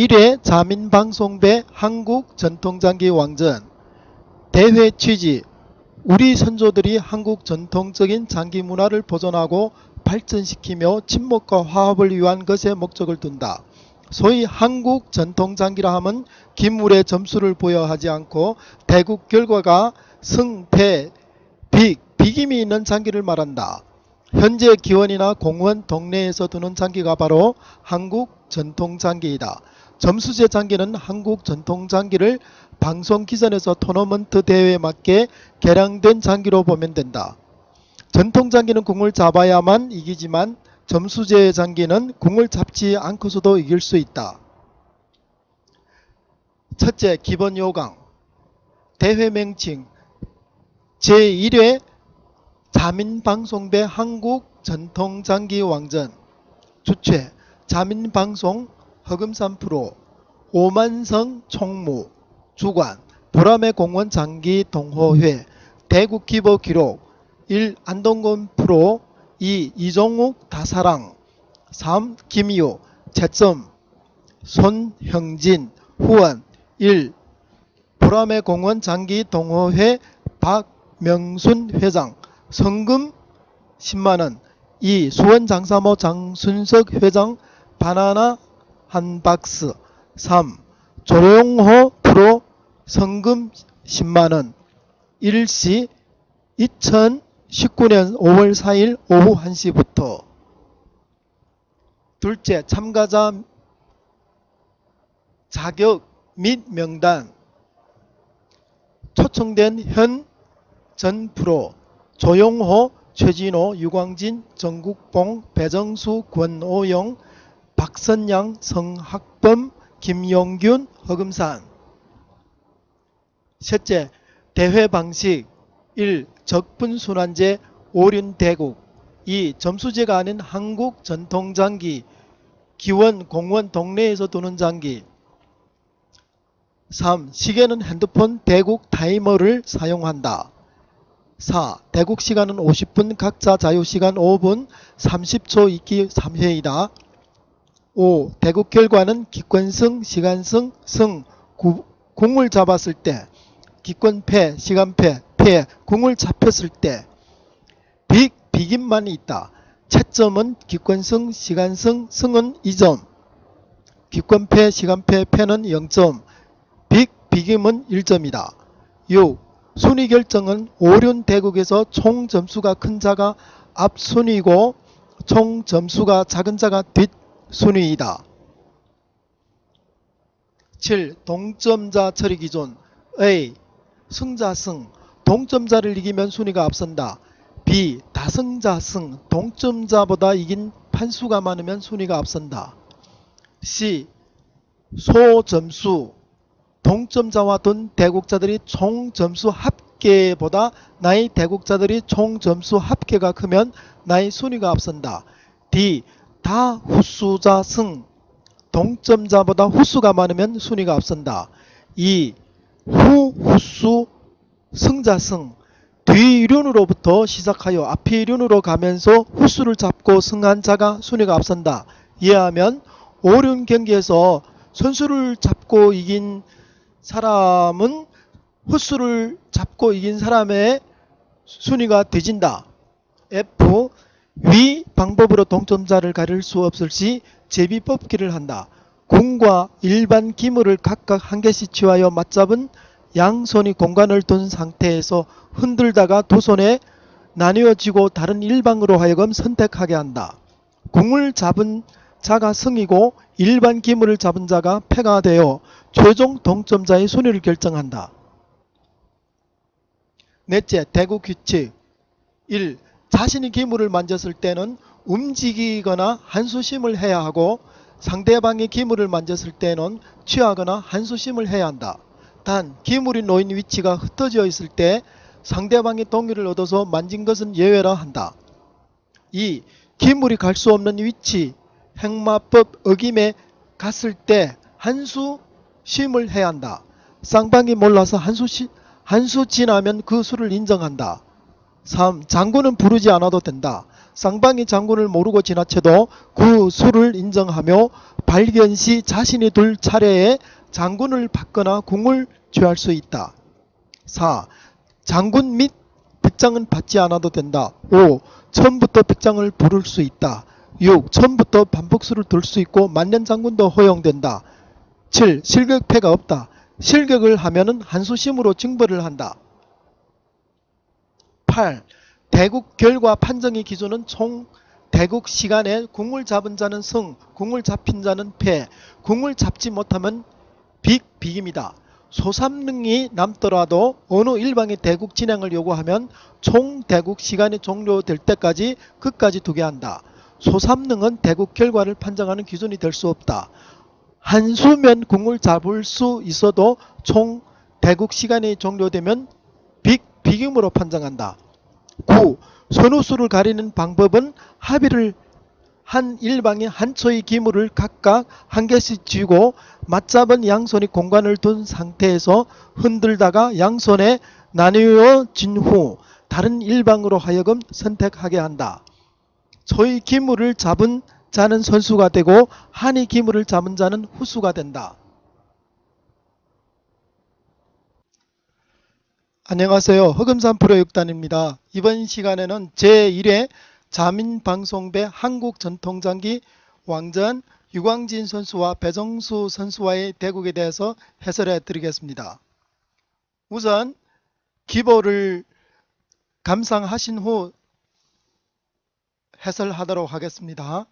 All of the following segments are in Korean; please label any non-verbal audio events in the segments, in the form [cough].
제1회 자민방송배 한국전통장기 왕전 대회 취지 우리 선조들이 한국 전통적인 장기 문화를 보존하고 발전시키며 친목과 화합을 위한 것에 목적을 둔다. 소위 한국 전통장기라 함은 김물의 점수를 부여하지 않고 대국 결과가 승, 패, 빅, 비김이 있는 장기를 말한다. 현재 기원이나 공원 동네에서 두는 장기가 바로 한국 전통장기이다. 점수제 장기는 한국 전통 장기를 방송 기전에서 토너먼트 대회에 맞게 개량된 장기로 보면 된다. 전통 장기는 공을 잡아야만 이기지만 점수제 장기는 공을 잡지 않고서도 이길 수 있다. 첫째 기본 요강 대회 명칭 제1회 자민방송배 한국 전통장기 왕전 주최 자민방송 허금산 프로 오만성 총무 주관 보람의 공원 장기 동호회 대국 기보 기록 1. 안동건 프로 2. 이종욱 다사랑 3. 김이호 채점 손형진 후원 1. 보람의 공원 장기 동호회 박명순 회장 성금 10만원 2. 수원 장사모 장순석 회장 바나나 한 박스 3. 조용호 프로 성금 10만원 일시 2019년 5월 4일 오후 1시부터 둘째 참가자 자격 및 명단 초청된 현 전 프로 조용호, 최진호, 유광진, 정국봉, 배정수, 권오영, 박선양, 성학범, 김용균, 허금산 셋째, 대회 방식 1. 적분순환제 오륜대국 2. 점수제가 아닌 한국 전통장기 기원 공원 동네에서 도는 장기 3. 시계는 핸드폰 대국 타이머를 사용한다. 4. 대국 시간은 50분 각자 자유시간 5분 30초 있기 3회이다. 5. 대국 결과는 기권승, 시간승, 승, 구, 공을 잡았을 때 기권패, 시간패, 패, 공을 잡혔을 때 빅, 비김만 있다. 채점은 기권승, 시간승, 승은 2점. 기권패, 시간패, 패는 0점. 빅, 비김은 1점이다. 6. 순위 결정은 오륜 대국에서 총 점수가 큰 자가 앞순위고 총 점수가 작은 자가 뒷 순위이다. 7. 동점자 처리 기존 A. 승자승 동점자를 이기면 순위가 앞선다. B. 다승자승 동점자보다 이긴 판수가 많으면 순위가 앞선다. C. 소점수 동점자와 돈 대국자들이 총 점수 합계보다 나의 대국자들이 총 점수 합계가 크면 나의 순위가 앞선다. D. 다 후수자 승 동점자보다 후수가 많으면 순위가 앞선다. 2. 후 후수 승자 승 뒤륜으로부터 시작하여 앞이륜으로 가면서 후수를 잡고 승한 자가 순위가 앞선다. 이해하면 오륜 경기에서 선수를 잡고 이긴 사람은 후수를 잡고 이긴 사람의 순위가 뒤진다. 위 방법으로 동점자를 가릴 수 없을 시 제비 뽑기를 한다. 궁과 일반 기물을 각각 한 개씩 취하여 맞잡은 양손이 공간을 둔 상태에서 흔들다가 두 손에 나뉘어지고 다른 일방으로 하여금 선택하게 한다. 궁을 잡은 자가 승이고 일반 기물을 잡은 자가 패가 되어 최종 동점자의 순위를 결정한다. 넷째, 대구 규칙 1. 자신이 기물을 만졌을 때는 움직이거나 한수심을 해야 하고 상대방의 기물을 만졌을 때는 취하거나 한수심을 해야 한다. 단 기물이 놓인 위치가 흩어져 있을 때 상대방의 동의를 얻어서 만진 것은 예외라 한다. 2. 기물이 갈 수 없는 위치 행마법 어김에 갔을 때 한수 심을 해야 한다. 쌍방이 몰라서 한수 시, 한수 지나면 그 수를 인정한다. 3. 장군은 부르지 않아도 된다. 쌍방이 장군을 모르고 지나쳐도 그 수를 인정하며 발견 시 자신이 둘 차례에 장군을 받거나 궁을 취할 수 있다. 4. 장군 및 백장은 받지 않아도 된다. 5. 처음부터 백장을 부를 수 있다. 6. 처음부터 반복수를 둘 수 있고 만년 장군도 허용된다. 7. 실격패가 없다. 실격을 하면 은 한수심으로 징벌을 한다. 8. 대국 결과 판정의 기준은 총 대국 시간에 궁을 잡은 자는 승, 궁을 잡힌 자는 패, 궁을 잡지 못하면 빅, 빅입니다. 소삼능이 남더라도 어느 일방이 대국 진행을 요구하면 총 대국 시간이 종료될 때까지 끝까지 두게 한다. 소삼능은 대국 결과를 판정하는 기준이 될 수 없다. 한수면 궁을 잡을 수 있어도 총 대국 시간이 종료되면 빅, 빅임으로 판정한다. 9. 선우수를 가리는 방법은 합의를 한 일방이 한 초의 기물을 각각 한 개씩 쥐고 맞잡은 양손이 공간을 둔 상태에서 흔들다가 양손에 나뉘어진 후 다른 일방으로 하여금 선택하게 한다. 초의 기물을 잡은 자는 선수가 되고 한이 기물을 잡은 자는 후수가 된다. 안녕하세요. 흑금산 프로육단입니다. 이번 시간에는 제1회 자민방송배 한국전통장기 왕전 유광진 선수와 배정수 선수와의 대국에 대해서 해설해 드리겠습니다. 우선 기보를 감상하신 후 해설하도록 하겠습니다.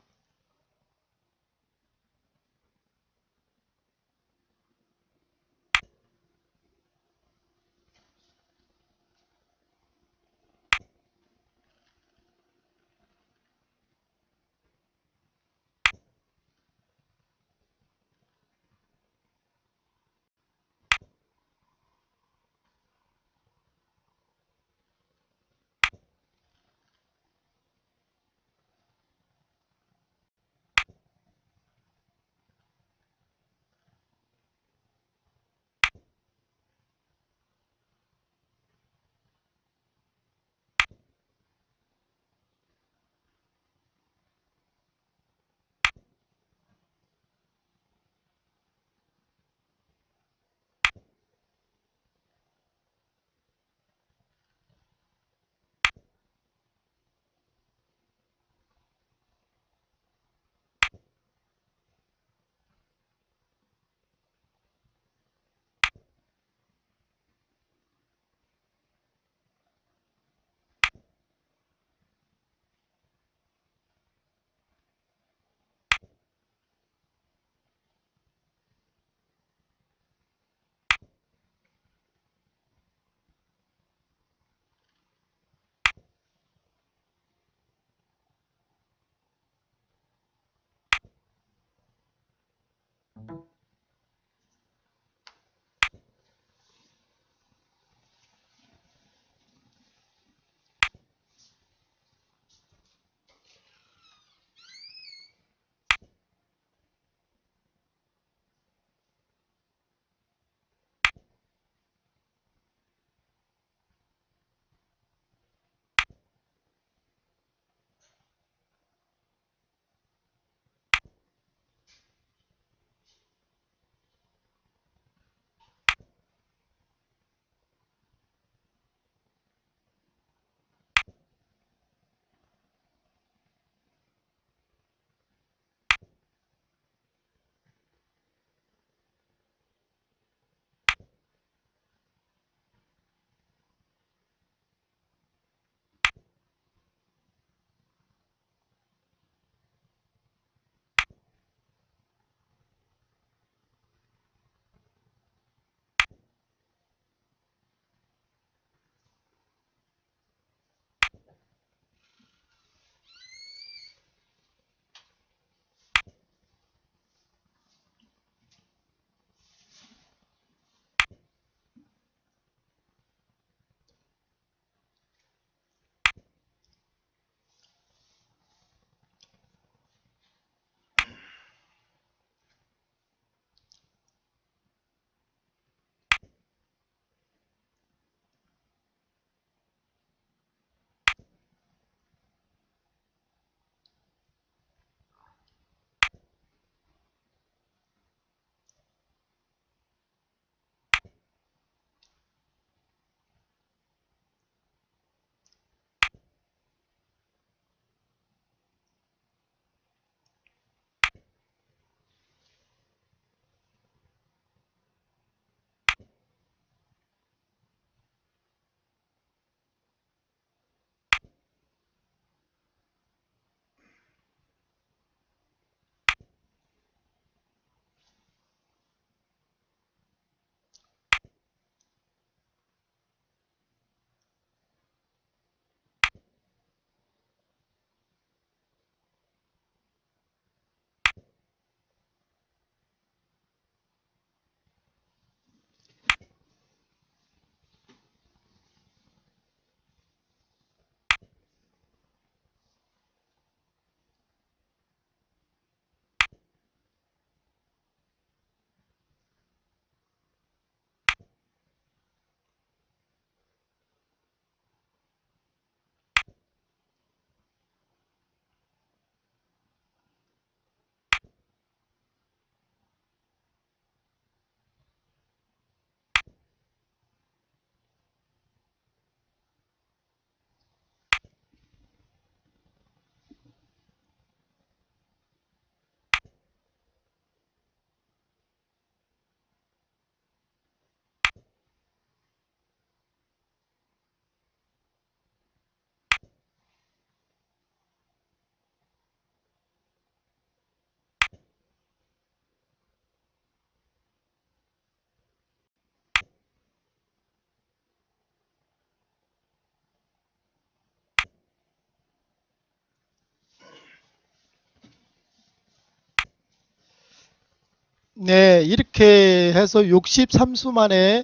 네, 이렇게 해서 63수 만에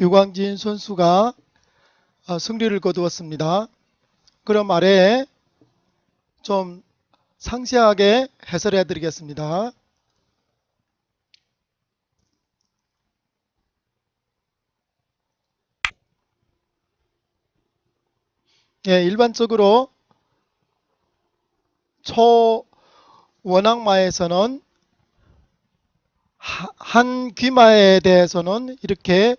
유광진 선수가 어, 승리를 거두었습니다. 그럼 아래에 좀 상세하게 해설해 드리겠습니다. 예, 일반적으로 초원악마에서는 하- 한 귀마에 대해서는 이렇게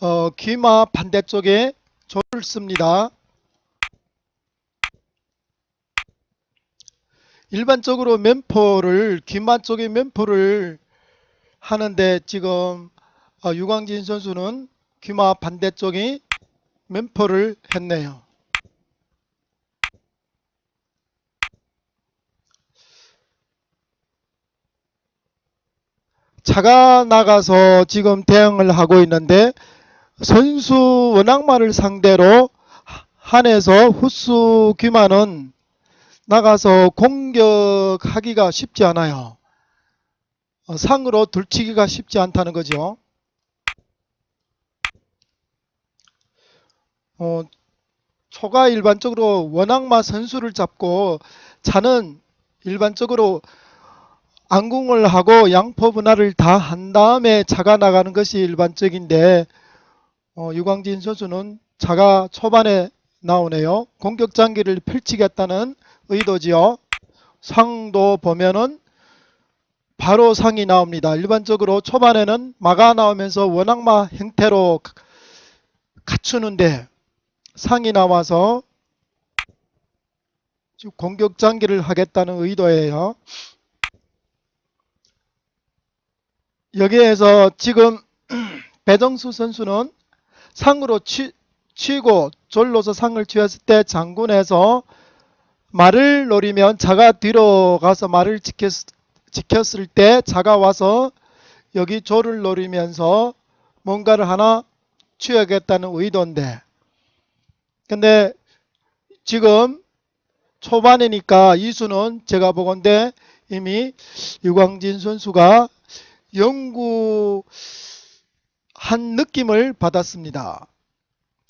어, 귀마 반대쪽에 조를 씁니다. 일반적으로 면포를 귀마 쪽에 면포를 하는데 지금 어, 유광진 선수는 귀마 반대쪽에 면포를 했네요. 차가 나가서 지금 대응을 하고 있는데 선수 원악마를 상대로 한에서 후수 귀마는 나가서 공격하기가 쉽지 않아요. 어, 상으로 들치기가 쉽지 않다는 거죠. 어, 초가 일반적으로 원악마 선수를 잡고 차는 일반적으로 안궁을 하고 양포 분할을 다 한 다음에 차가 나가는 것이 일반적인데 어, 유광진 선수는 차가 초반에 나오네요. 공격 장기를 펼치겠다는 의도지요. 상도 보면은 바로 상이 나옵니다. 일반적으로 초반에는 마가 나오면서 원악마 형태로 가- 갖추는데 상이 나와서 공격 장기를 하겠다는 의도예요. 여기에서 지금 [clears throat] 배정수 선수는 상으로 취, 치고 졸로서 상을 취했을 때 장군에서 말을 노리면 자가 뒤로 가서 말을 지켰, 지켰을 때 자가 와서 여기 조를 노리면서 뭔가를 하나 취하겠다는 의도인데 근데 지금 초반이니까 이수는 제가 보건대 이미 유광진 선수가 연구한 느낌을 받았습니다.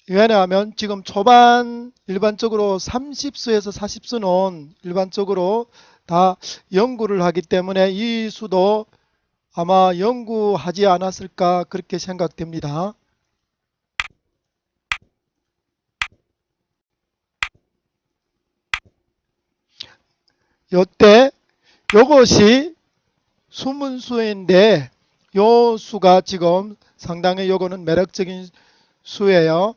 왜냐하면 지금 초반 일반적으로 30수에서 40수는 일반적으로 다 연구를 하기 때문에 이 수도 아마 연구하지 않았을까 그렇게 생각됩니다. 요때 요것이 수문수인데 요 수가 지금 상당히 요거는 매력적인 수예요.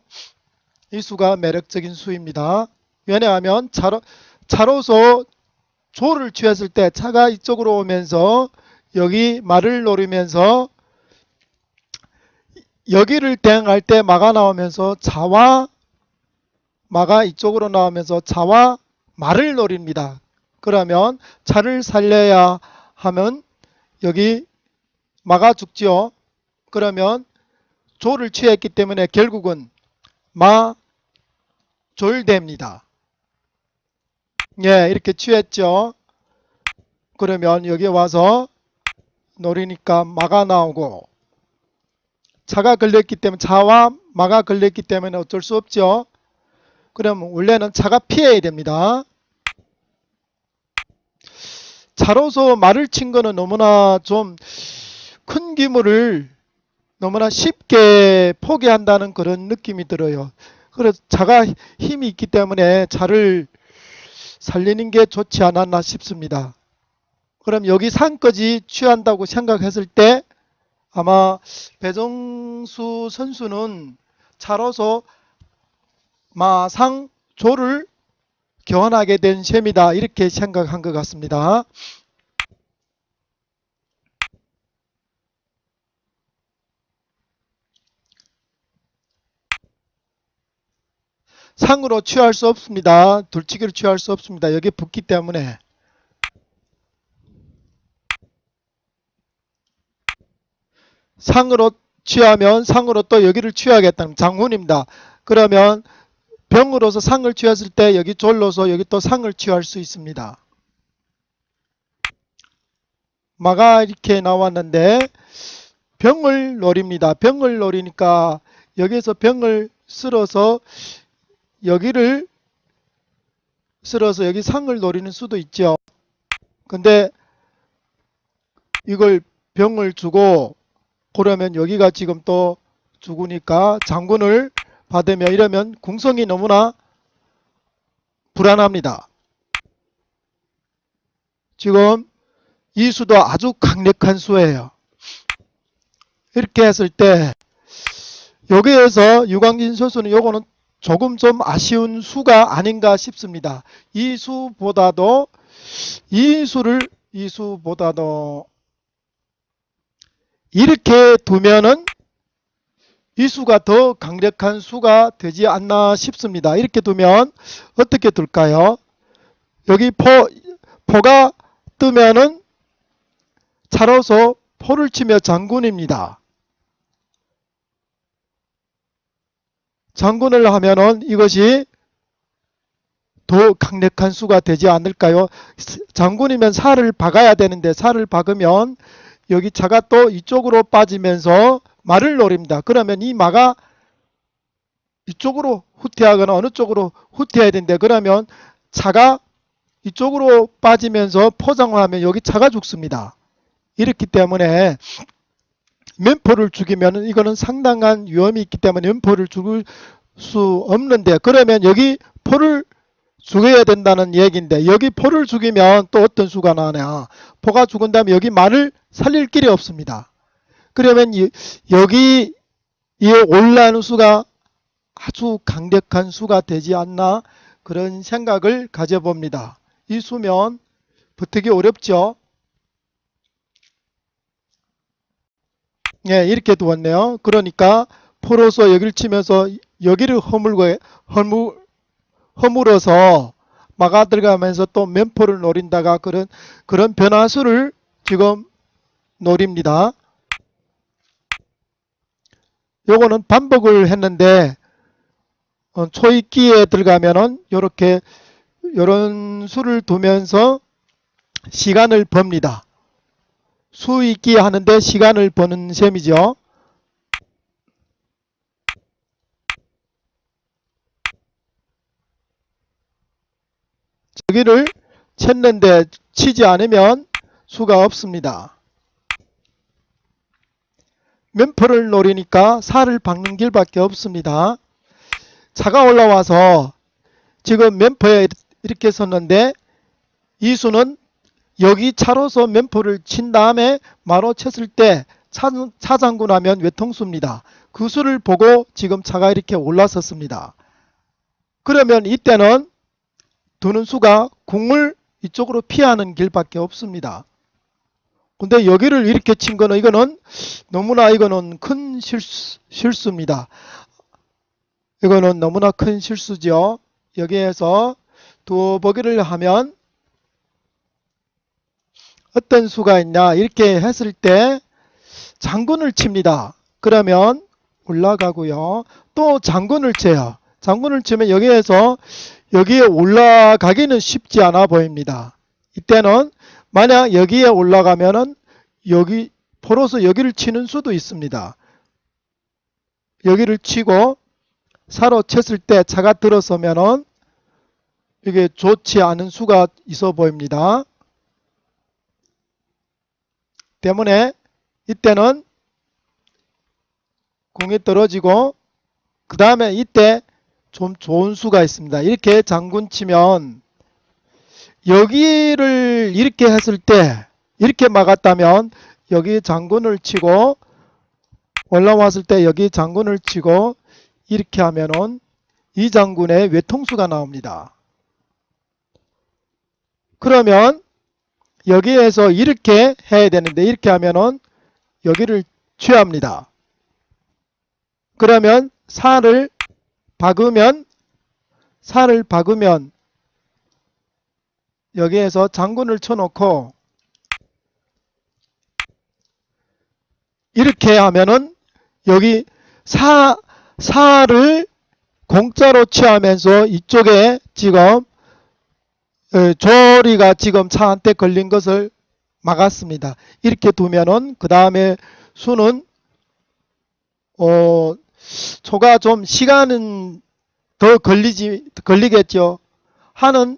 이 수가 매력적인 수입니다. 왜냐하면 차로, 차로서 조를 취했을 때 차가 이쪽으로 오면서 여기 말을 노리면서 여기를 대응할 때 마가 나오면서 자와 마가 이쪽으로 나오면서 자와 말을 노립니다. 그러면 차를 살려야 하면 여기 마가 죽지요. 그러면 조를 취했기 때문에 결국은 마 졸됩니다. 예, 이렇게 취했죠. 그러면 여기 와서 노리니까 마가 나오고 차가 걸렸기 때문에 차와 마가 걸렸기 때문에 어쩔 수 없죠. 그럼 원래는 차가 피해야 됩니다. 차로서 말을 친 거는 너무나 좀 큰 기물을 너무나 쉽게 포기한다는 그런 느낌이 들어요. 그래서 차가 힘이 있기 때문에 차를 살리는 게 좋지 않았나 싶습니다. 그럼 여기 상까지 취한다고 생각했을 때 아마 배정수 선수는 차로서 마상 조를 교환하게 된 셈이다 이렇게 생각한 것 같습니다. 상으로 취할 수 없습니다. 둘치기를 취할 수 없습니다. 여기 붙기 때문에 상으로 취하면 상으로 또 여기를 취하겠다는 장훈입니다. 그러면 병으로서 상을 취했을 때 여기 졸로서 여기 또 상을 취할 수 있습니다. 마가 이렇게 나왔는데 병을 노립니다. 병을 노리니까 여기에서 병을 쓸어서 여기를 쓸어서 여기 상을 노리는 수도 있죠. 근데 이걸 병을 주고 그러면 여기가 지금 또 죽으니까 장군을 받으며 이러면 궁성이 너무나 불안합니다. 지금 이 수도 아주 강력한 수예요. 이렇게 했을 때 여기에서 유광진 선수는 요거는 조금 좀 아쉬운 수가 아닌가 싶습니다. 이 수보다도 이 수를 이 수보다도 이렇게 두면은 이 수가 더 강력한 수가 되지 않나 싶습니다. 이렇게 두면 어떻게 둘까요? 여기 포, 포가 뜨면은 차로서 포를 치며 장군입니다. 장군을 하면은 이것이 더 강력한 수가 되지 않을까요? 장군이면 살을 박아야 되는데 살을 박으면 여기 차가 또 이쪽으로 빠지면서 말을 노립니다. 그러면 이 마가 이쪽으로 후퇴하거나 어느 쪽으로 후퇴해야 되는데 그러면 차가 이쪽으로 빠지면서 포장하면 여기 차가 죽습니다. 이렇기 때문에 면포를 죽이면 이거는 상당한 위험이 있기 때문에 면포를 죽을 수 없는데 그러면 여기 포를 죽여야 된다는 얘기인데 여기 포를 죽이면 또 어떤 수가 나냐 포가 죽은 다음에 여기 말을 살릴 길이 없습니다. 그러면 이- 여기 이 올라오는 수가 아주 강력한 수가 되지 않나 그런 생각을 가져봅니다. 이 수면 붙기 어렵죠. 예, 이렇게 두었네요. 그러니까 포로서 여기를 치면서 여기를 허물고 허물 허물어서 막아 들어가면서 또 면포를 노린다가 그런 그런 변화수를 지금 노립니다. 요거는 반복을 했는데 어, 초입기에 들어가면은 요렇게 요런 수를 두면서 시간을 법니다. 수익기 하는데 시간을 버는 셈이죠. 저기를 쳤는데 치지 않으면 수가 없습니다. 면포를 노리니까 살을 박는 길밖에 없습니다. 차가 올라와서 지금 면포에 이렇게 섰는데 이 수는 여기 차로서 면포를 친 다음에 마로 쳤을 때 차, 차장군 하면 외통수입니다. 그 수를 보고 지금 차가 이렇게 올라섰습니다. 그러면 이때는 두는 수가 궁을 이쪽으로 피하는 길밖에 없습니다. 근데 여기를 이렇게 친 거는 이거는 너무나 이거는 큰 실수, 실수입니다. 이거는 너무나 큰 실수죠. 여기에서 두 보기를 하면 어떤 수가 있냐 이렇게 했을 때 장군을 칩니다. 그러면 올라가고요. 또 장군을 쳐요. 장군을 치면 여기에서 여기에 올라가기는 쉽지 않아 보입니다. 이때는 만약 여기에 올라가면은 여기 포로서 여기를 치는 수도 있습니다. 여기를 치고 사로 쳤을 때 차가 들어서면은 이게 좋지 않은 수가 있어 보입니다. 때문에 이때는 공이 떨어지고 그 다음에 이때 좀 좋은 수가 있습니다. 이렇게 장군 치면 여기를 이렇게 했을 때 이렇게 막았다면 여기 장군을 치고 올라왔을 때 여기 장군을 치고 이렇게 하면은 이 장군의 외통수가 나옵니다. 그러면 여기에서 이렇게 해야 되는데 이렇게 하면은 여기를 취합니다. 그러면 살을 박으면 살을 박으면 여기에서 장군을 쳐놓고 이렇게 하면은 여기 사 사를 공짜로 취하면서 이쪽에 지금 에, 조리가 지금 차한테 걸린 것을 막았습니다. 이렇게 두면은 그 다음에 수는 어, 초가 좀 시간은 더 걸리지, 걸리겠죠. 한은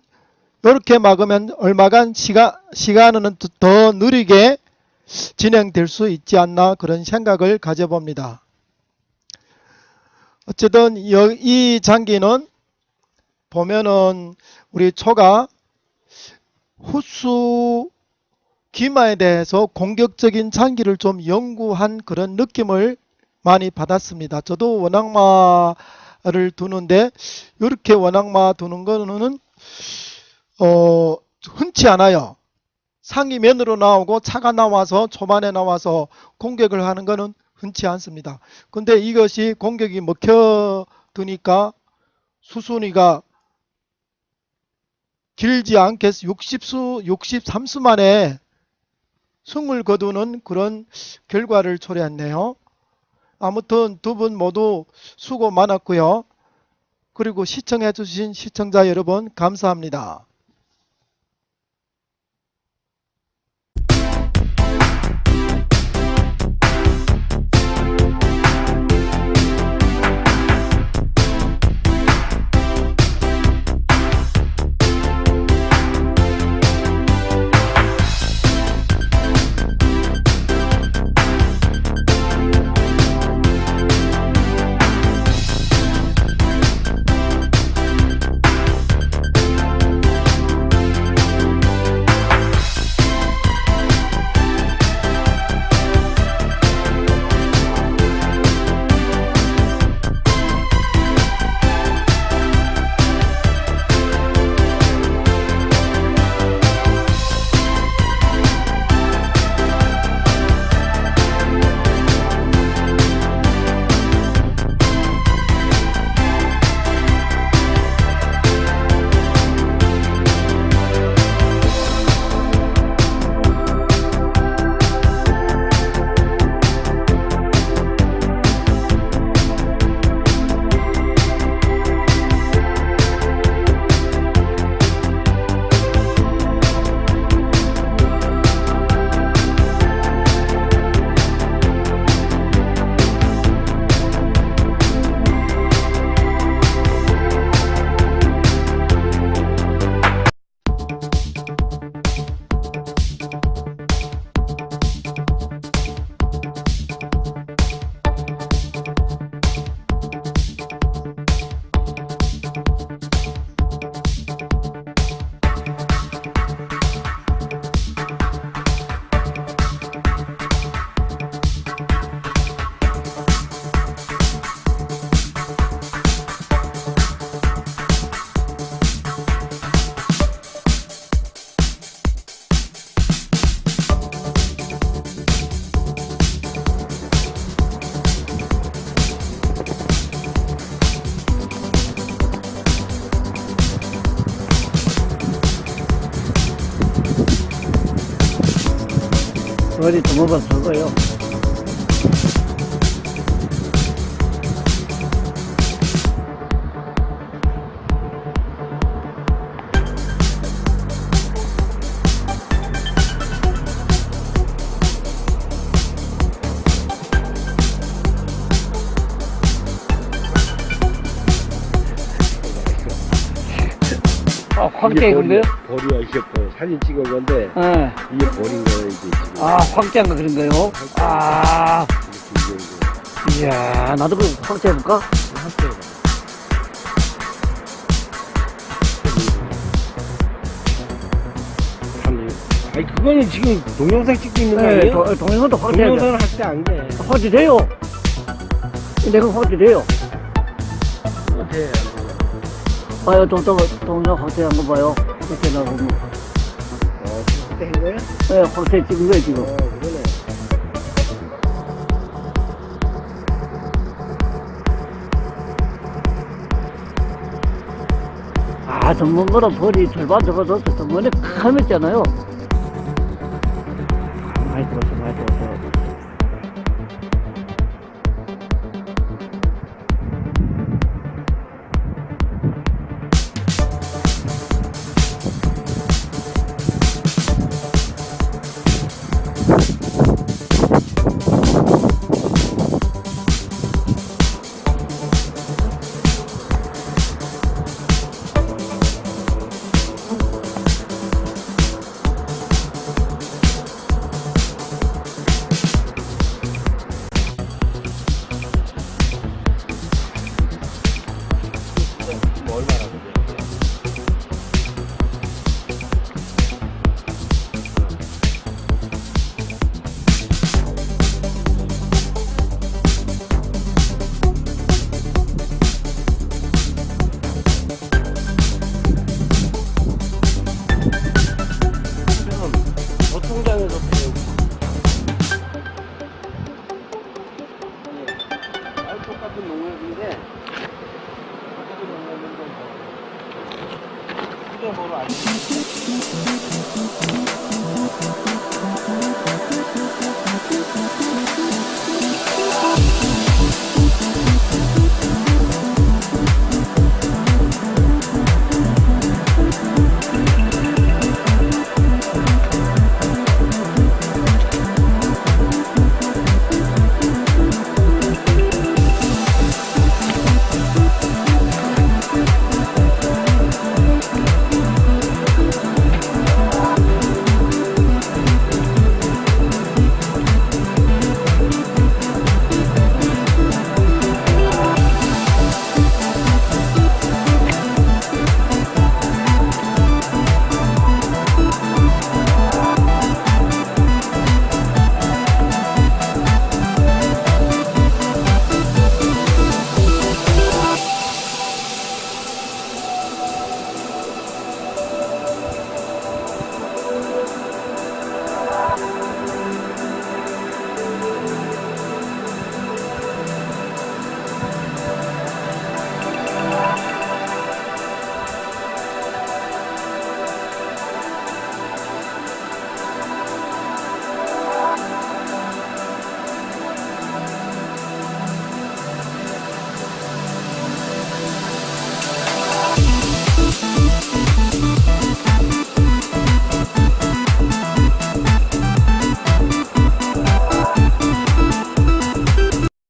이렇게 막으면 얼마간 시간, 시간은 더- 더 느리게 진행될 수 있지 않나 그런 생각을 가져봅니다. 어쨌든 여- 이 장기는 보면은 우리 초가 후수 기마에 대해서 공격적인 장기를 좀 연구한 그런 느낌을 많이 받았습니다. 저도 원악마를 두는데 이렇게 원악마 두는 거는 어 흔치 않아요. 상이 면으로 나오고 차가 나와서 초반에 나와서 공격을 하는 거는 흔치 않습니다. 근데 이것이 공격이 먹혀 두니까 수순이가 길지 않게 60수, 63수 만에 승을 거두는 그런 결과를 초래했네요. 아무튼 두 분 모두 수고 많았고요. 그리고 시청해 주신 시청자 여러분 감사합니다. 동업을 서고요. 아, 근데요? 버리야 이게 버 사진 찍은 건데 예. 이게 버린 거야 이게 지금 아, 황태한 거 그런 거요? 아, 이렇게 이게 이야, 나도 그 황태 해볼까? 참 아니 그거는 지금 동영상 찍고 있는 거 네, 아니에요? 도- 동영상도 황태 해야 돼. 동영상을 할때 안 돼. 황태 돼요. 내가 황태 돼요. 어때? 봐요, 동, 동, 동영 황태 한거 봐요. 어 그때 한 거야? 예, 황태 찍은 거예요, 지금. 어 그러네. 아, 전문가로 벌이 절반 적어졌어. 전문에 카맸잖아요. 많이 들었어, 많이 들었어.